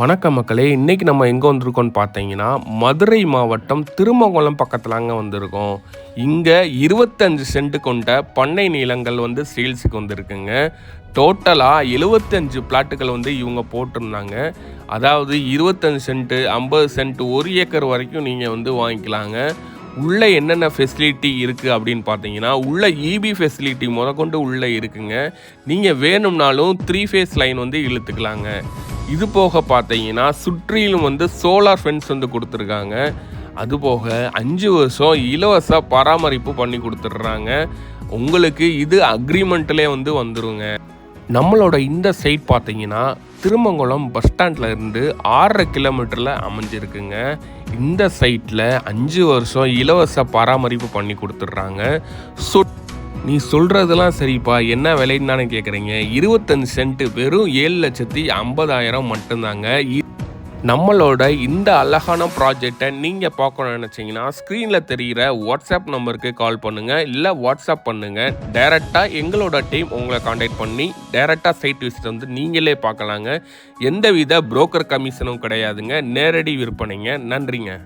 வணக்கம் மக்களே. இன்றைக்கி நம்ம எங்கே வந்திருக்கோம்னு பார்த்தீங்கன்னா மதுரை மாவட்டம் திருமங்கலம் அங்கே வந்திருக்கோம். இங்கே இருபத்தஞ்சு சென்ட் கொண்ட பண்ணை நிலங்கள் வந்து சேல்ஸுக்கு வந்திருக்குங்க. டோட்டலாக எழுபத்தஞ்சு பிளாட்டுகள் வந்து இவங்க போட்டிருந்தாங்க. அதாவது இருபத்தஞ்சு சென்ட்டு ஐம்பது சென்ட் ஒரு ஏக்கர் வரைக்கும் நீங்கள் வந்து வாங்கிக்கலாங்க. உள்ளே என்னென்ன ஃபெசிலிட்டி இருக்குது அப்படின்னு பார்த்தீங்கன்னா உள்ள இபி ஃபெசிலிட்டி முதற்கொண்டு உள்ளே இருக்குங்க. நீங்கள் வேணும்னாலும் த்ரீ ஃபேஸ் லைன் வந்து இழுத்துக்கலாங்க. இது போக பார்த்தீங்கன்னா சுற்றிலும் வந்து சோலார் ஃபென்ஸ் வந்து கொடுத்துருக்காங்க. அதுபோக அஞ்சு வருஷம் இலவச பராமரிப்பு பண்ணி கொடுத்துட்றாங்க. உங்களுக்கு இது அக்ரிமெண்ட்லேயே வந்து வந்துருங்க. நம்மளோட இந்த சைட் பார்த்தீங்கன்னா திருமங்கலம் பஸ் ஸ்டாண்ட்ல இருந்து ஆறரை கிலோமீட்டரில் அமைஞ்சிருக்குங்க. இந்த சைட்டில் அஞ்சு வருஷம் இலவச பராமரிப்பு பண்ணி கொடுத்துட்றாங்க. ஸோ நீ சொல்கிறதெல்லாம் சரிப்பா. என்ன விலைன்னு தானே கேட்குறீங்க இருபத்தஞ்சு சென்ட் வெறும் ஏழு லட்சத்தி ஐம்பதாயிரம் மட்டும்தாங்க. இ- நம்மளோட இந்த அழகான ப்ராஜெக்டை நீங்கள் பார்க்கணும்னு நினச்சிங்கன்னா ஸ்க்ரீனில் தெரிகிற வாட்ஸ்அப் நம்பருக்கு கால் பண்ணுங்கள் இல்லை வாட்ஸ்அப் பண்ணுங்கள் டைரெக்டாக எங்களோட டீம் உங்களை காண்டாக்ட் பண்ணி டைரெக்டாக சைட் விசிட் வந்து நீங்களே பார்க்கலாங்க. எந்தவித புரோக்கர் கமிஷனும் கிடையாதுங்க. நேரடி விற்பனைங்க. நன்றிங்க.